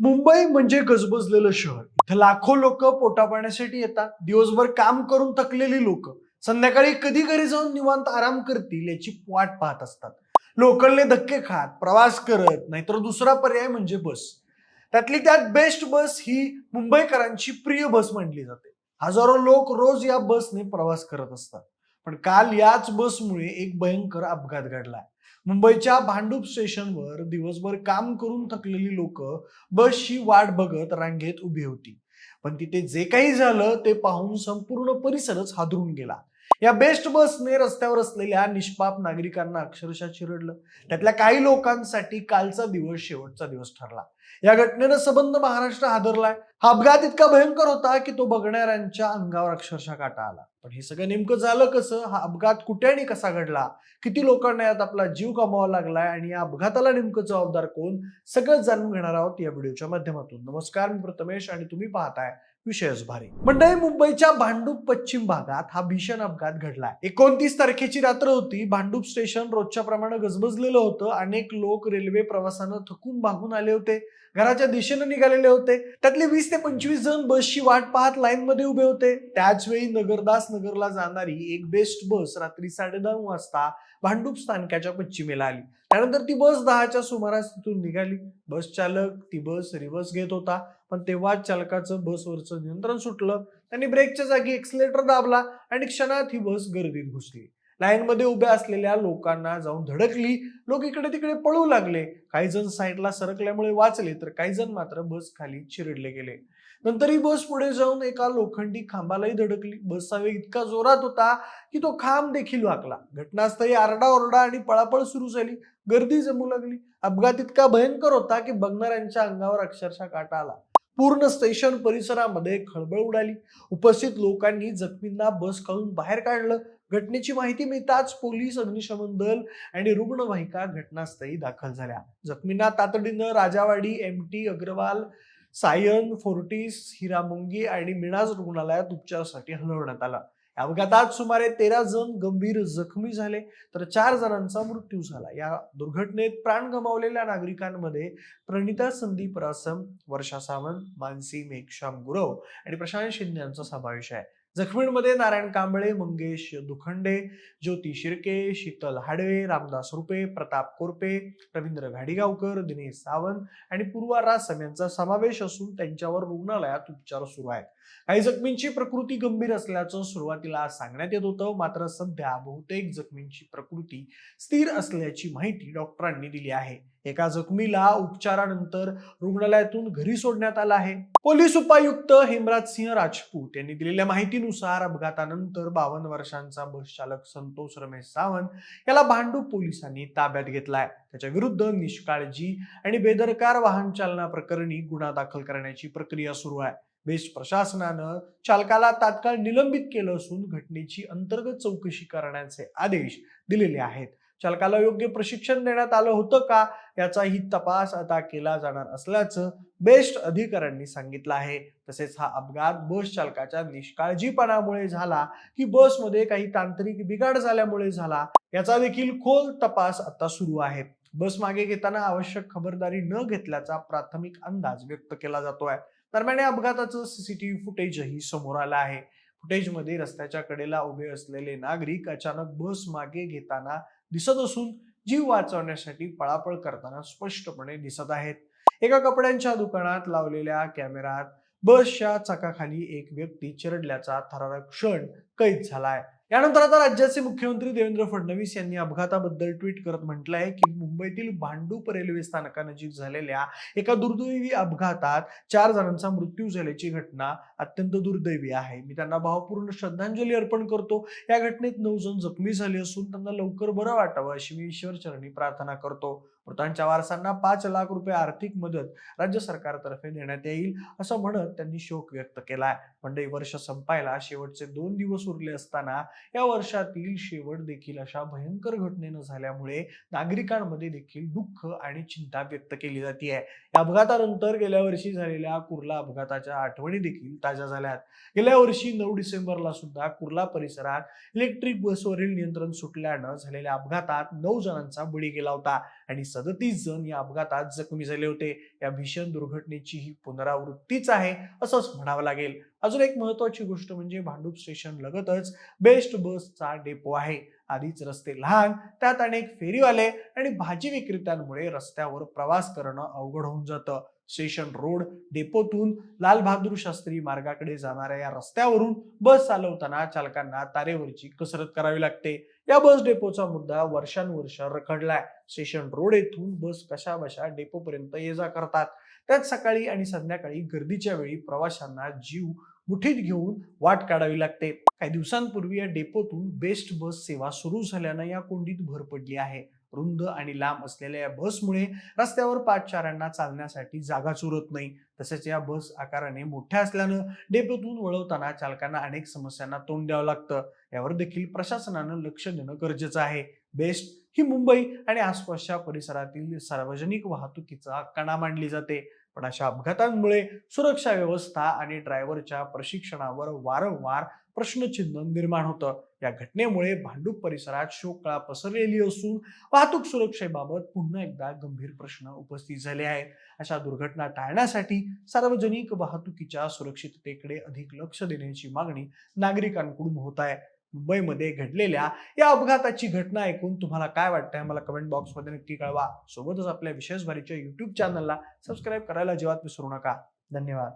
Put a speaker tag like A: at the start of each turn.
A: मुंबई म्हणजे गजबजलेलं शहर. इथं लाखो लोक पोटा पाण्यासाठी येतात. दिवसभर काम करून थकलेली लोक. संध्याकाळी कधी घरी जाऊन निवांत आराम करतील याची वाट पाहत असतात. लोकलने धक्के खात प्रवास करत नाहीतर दुसरा पर्याय म्हणजे बस. त्यातली त्यात बेस्ट बस ही मुंबईकरांची प्रिय बस मानली जाते. हजारो लोक रोज या बसने प्रवास करत असतात. पण काल याच बसमुळे एक भयंकर अपघात घडला. मुंबईच्या भांडूप स्टेशनवर दिवसभर काम करून थकलेली लोक बसची वाट बघत रांगेत उभी होती. पण तिथे जे काही झालं ते पाहून संपूर्ण परिसरच हादरून गेला. या बेस्ट बसने रस्त्यावर असलेल्या निष्पाप नागरिकांना अक्षरशः चिरडलं. त्यातल्या काही लोकांसाठी कालचा दिवस शेवटचा दिवस ठरला. या घटनेनं संबंध महाराष्ट्र हादरलाय. हा अपघात इतका भयंकर होता की तो बघणाऱ्यांच्या अंगावर अक्षरशः काटा आला. पण हे सगळं नेमकं झालं कसं? हा अपघात कुठे आणि कसा घडला? किती लोकांना यात आपला जीव गमावा लागलाय? आणि या अपघाताला नेमकं जबाबदार कोण? सगळं जाणून घेणार आहोत या व्हिडिओच्या माध्यमातून. नमस्कार मी प्रथमेश आणि तुम्ही पाहताय विषयच भारी. मंडळी मुंबईच्या भांडूप पश्चिम भागात हा भीषण अपघात घडलाय. एकोणतीस तारखेची रात्र होती. भांडूप स्टेशन रोजच्या प्रमाणे गजबजलेलं होतं. अनेक लोक रेल्वे प्रवासानं थकून भागून आले होते. घराच्या दिशेनं निघालेले होते. त्यातले वीस ते पंचवीस जण बसची वाट पाहत लाईन मध्ये उभे होते. त्याच वेळी नगरदास नगरला जाणारी एक बेस्ट बस रात्री साडेनऊ वाजता भांडूप स्थानकाच्या पश्चिमेला आली. त्यानंतर ती बस दहाच्या सुमारास तिथून निघाली. बस चालक ती बस रिव्हर्स घेत होता. पण तेव्हाच चालकाचं बसवरचं नियंत्रण सुटलं. त्यांनी ब्रेकच्या जागी एक्सलेटर दाबला आणि क्षणात ही बस गर्दीत घुसली. लाईन मध्ये उभ्या असलेल्या लोकांना जाऊन धडकली. लोक इकडे तिकडे पळू लागले. काही जण साईडला सरकल्यामुळे वाचले तर काही जण मात्र बस खाली चिरडले गेले. नंतर ही बस पुढे जाऊन एका लोखंडी खांबालाही धडकली. बसचा वेग इतका जोरात होता की तो खांब देखील वाकला. घटनास्थळी आरडाओरडा आणि पळापळ सुरू झाली. गर्दी जमू लागली. अपघात इतका भयंकर होता की बघणाऱ्यांच्या अंगावर अक्षरशः काटा आला. पूर्ण स्टेशन परिसरामध्ये खळबळ उडाली. उपस्थित लोकांनी जखमींना बस काढून बाहेर काढलं. घटनेची माहिती मिळताच पोलीस अग्निशमन दल आणि रुग्णवाहिका घटनास्थळी दाखल झाल्या. जखमींना तातडीनं Rajawadi M T Agarwal Sion Fortis हिरामुंगी आणि मिणाज रुग्णालयात उपचारासाठी हलवण्यात आला. अपघातात सुमारे तेरा जण गंभीर जखमी झाले तर चार जणांचा मृत्यू झाला. या दुर्घटनेत प्राण गमावलेल्या नागरिकांमध्ये प्रणिता संदीप रासम वर्षा सावंत मानसी मेघश्याम गुरव आणि प्रशांत शिंदे यांचा समावेश आहे. जखमींमध्ये नारायण कांबळे मंगेश दुखंडे ज्योती शिर्के शीतल हाडवे रामदास रुपे प्रताप कोरपे रवींद्र घाडीगावकर दिनेश सावंत आणि पूर्वा रासम यांचा समावेश असून त्यांच्यावर रुग्णालयात उपचार सुरू आहेत. काही जखमींची प्रकृती गंभीर असल्याचं सुरुवातीला सांगण्यात येत होतं. मात्र सध्या बहुतेक जखमींची प्रकृती स्थिर असल्याची माहिती डॉक्टरांनी दिली आहे. एका जखमीला उपचारानंतर रुग्णालयातून घरी सोडण्यात आलं आहे. पोलीस उपायुक्त हेमराज सिंह राजपूत यांनी दिलेल्या माहितीनुसार अपघातानंतर बावन्न वर्षांचा बस चालक संतोष रमेश सावंत याला भांडूप पोलिसांनी ताब्यात घेतलाय. त्याच्या विरुद्ध निष्काळजी आणि बेदरकार वाहन चालना प्रकरणी गुन्हा दाखल करण्याची प्रक्रिया सुरू आहे. बेस्ट प्रशासनानं चालकाला तात्काळ निलंबित केलं असून घटनेची अंतर्गत चौकशी करण्याचे आदेश दिलेले आहेत. चालकाला योग्य प्रशिक्षण देण्यात आलं होतं का? याचाही तपास आता केला जाणार असल्याचं बेस्ट अधिकाऱ्यांनी सांगितलं आहे. तसेच हा अपघात बस चालकाच्या निष्काळजीपणामुळे झाला की बसमध्ये काही तांत्रिक बिघाड झाल्यामुळे झाला याचा देखील खोल तपास आता सुरू आहे. बस मागे घेताना आवश्यक खबरदारी न घेतल्याचा प्राथमिक अंदाज व्यक्त केला जातोय. दरम्यान या अपघाताचं सीसीटीव्ही फुटेजही समोर आलं आहे. फुटेजमध्ये रस्त्याच्या कडेला उभे असलेले नागरिक अचानक बस मागे घेताना दिसत असून जीव वाचवण्यासाठी पळापळ करताना स्पष्टपणे दिसत आहेत. एका कपड्यांच्या दुकानात लावलेल्या कॅमेरात बसच्या चाकाखाली एक व्यक्ती चिरडल्याचा थरारक क्षण कैद झालाय. यानंतर आता राज्याचे मुख्यमंत्री देवेंद्र फडणवीस यांनी अपघाताबद्दल ट्विट करत म्हटलंय की मुंबईतील भांडूप रेल्वे स्थानकानजीक झालेल्या एका दुर्दैवी अपघातात चार जणांचा मृत्यू झाल्याची घटना अत्यंत दुर्दैवी आहे. मी त्यांना भावपूर्ण श्रद्धांजली अर्पण करतो. या घटनेत नऊ जण जखमी झाले असून त्यांना लवकर बरं वाटावं अशी मी ईश्वरचरणी प्रार्थना करतो. मृतांच्या वारसांना पाच लाख रुपये आर्थिक मदत राज्य सरकारतर्फे देण्यात येईल असं म्हणत त्यांनी शोक व्यक्त केलाय. म्हणजे वर्ष संपायला शेवटचे दोन दिवस उरले असताना या वर्षातील शेवट देखील अशा भयंकर घटनेनं झाल्यामुळे नागरिकांमध्ये देखील दुःख आणि चिंता व्यक्त केली जाते या अपघातानंतर गेल्या वर्षी झालेल्या कुर्ला अपघाताच्या आठवणी देखील ताज्या झाल्यात. गेल्या वर्षी नऊ डिसेंबरला सुद्धा कुर्ला परिसरात इलेक्ट्रिक बसवरील नियंत्रण सुटल्यानं झालेल्या अपघातात नऊ जणांचा बळी गेला होता आणि सदतीस जण या अपघातात जखमी झाले होते. या भीषण दुर्घटनेची ही पुनरावृत्तीच आहे असंच म्हणावं लागेल. अजून एक महत्वाची गोष्ट म्हणजे भांडूप स्टेशन लगतच बेस्ट बसचा डेपो आहे. आधीच रस्ते लहान त्यात अनेक फेरीवाले आणि भाजी विक्रेत्यांमुळे रस्त्यावर प्रवास करणं अवघड होऊन जातं. स्टेशन रोड डेपोतून लाल बहादूर शास्त्री मार्गाकडे जाणाऱ्या या रस्त्यावरून बस चालवताना चालकांना तारेवरची कसरत करावी लागते. या बस डेपोचा मुद्दा वर्षानुवर्ष रखडलाय. स्टेशन रोड येथून बस कशा बशा डेपोपर्यंत ये जा करतात. त्यात सकाळी आणि संध्याकाळी गर्दीच्या वेळी प्रवाशांना जीव मुठीत घेऊन वाट काढावी लागते. काही दिवसांपूर्वी या डेपोतून बेस्ट बस सेवा सुरू झाल्यानं या कोंडीत भर पडली आहे. रुंद आणि लांब असलेल्या या बसमुळे रस्त्यावर पाठचारांना चालण्यासाठी जागाच उरत नाही. तसेच या बस आकाराने मोठ्या असल्यानं डेपोतून वळवताना चालकांना अनेक समस्यांना तोंड द्यावं लागतं. यावर देखील प्रशासनानं लक्ष देणं गरजेचं आहे. बेस्ट ही मुंबई आणि आसपासच्या परिसरातील सार्वजनिक वाहतुकीचा कणा मानली जाते. पण अशा अपघातांमुळे सुरक्षा व्यवस्था आणि ड्रायव्हरच्या प्रशिक्षणावर वारंवार प्रश्नचिन्ह निर्माण होतं. या घटनेमुळे भांडूप परिसरात शोककळा पसरलेली असून वाहतूक सुरक्षेबाबत पुन्हा एकदा गंभीर प्रश्न उपस्थित झाले आहेत. अशा दुर्घटना टाळण्यासाठी सार्वजनिक वाहतुकीच्या सुरक्षिततेकडे अधिक लक्ष देण्याची मागणी नागरिकांकडून होत आहे. मुंबईमध्ये घडलेल्या या अपघाताची घटना ऐकून तुम्हाला काय वाटतंय? मला कमेंट बॉक्समध्ये नक्की कळवा. सोबतच आपल्या विशेष भरीच्या युट्यूब चॅनलला सबस्क्राईब करायला अजिबात विसरू नका. धन्यवाद.